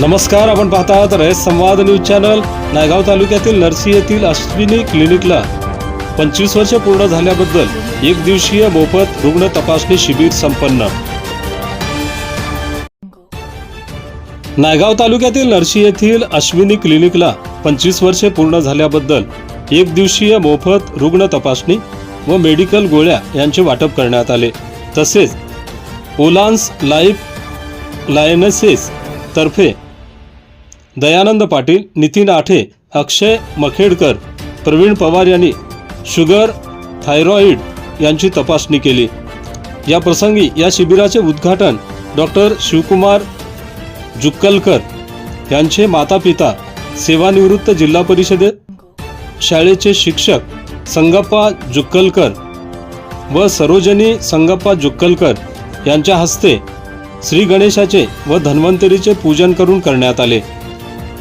नमस्कार आपण पाहता आहात रयत संवाद न्यूज चॅनल. नायगाव तालुक्यातील नरसी येथील अश्विनी क्लिनिकला पंचवीस वर्ष पूर्ण झाल्याबद्दल एक दिवसीय मोफत रुग्ण तपासणी शिबिर संपन्न. नायगाव तालुक्यातील नरसी येथील अश्विनी क्लिनिकला पंचवीस वर्षे पूर्ण झाल्याबद्दल एक दिवसीय मोफत रुग्ण तपासणी व मेडिकल गोळ्या यांचे वाटप करण्यात आले. तसेच ओलान्स लाईफ लायनसेस तर्फे दयानंद पाटील नितीन आठे अक्षय मखेडकर प्रवीण पवार यांनी शुगर थायरॉईड यांची तपासणी केली. या प्रसंगी या शिबिराचे उद्घाटन डॉक्टर शिवकुमार जुक्कलकर यांचे माता पिता सेवानिवृत्त जिल्हा परिषदेत शाळेचे शिक्षक संगप्पा जुक्कलकर व सरोजनी संगप्पा जुक्कलकर यांच्या हस्ते श्री गणेशाचे व धन्वंतरीचे पूजन करून करण्यात आले.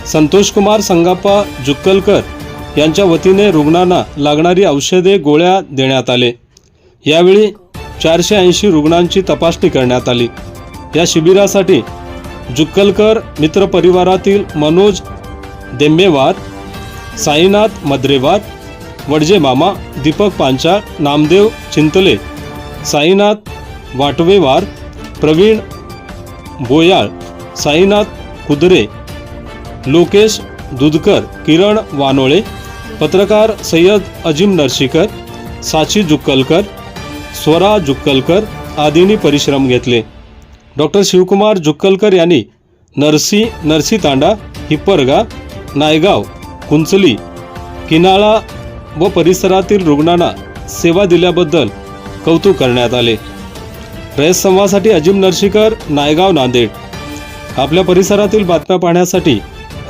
संतोषकुमार संगप्पा जुक्कलकर यांच्या वतीने रुग्णांना लागणारी औषधे गोळ्या देण्यात आले. यावेळी चारशे ऐंशी रुग्णांची तपासणी करण्यात आली. या शिबिरासाठी जुक्कलकर मित्रपरिवारातील मनोज देंबेवार साईनाथ मद्रेवार वडजे मामा दीपक पांचाळ नामदेव चिंतले साईनाथ वाटवेवार प्रवीण बोयाळ साईनाथ कुदरे लोकेश दुधकर किरण वानोळे पत्रकार सय्यद अजिम नरशीकर साची जुक्कलकर स्वरा जुक्कलकर आदींनी परिश्रम घेतले. डॉक्टर शिवकुमार जुक्कलकर यांनी नरसी नरसी तांडा हिप्परगा नायगाव कुंचली किनाळा व परिसरातील रुग्णांना सेवा दिल्याबद्दल कौतुक करण्यात आले. रयत अजिम नरशीकर नायगाव नांदेड. आपल्या परिसरातील बातम्या पाहण्यासाठी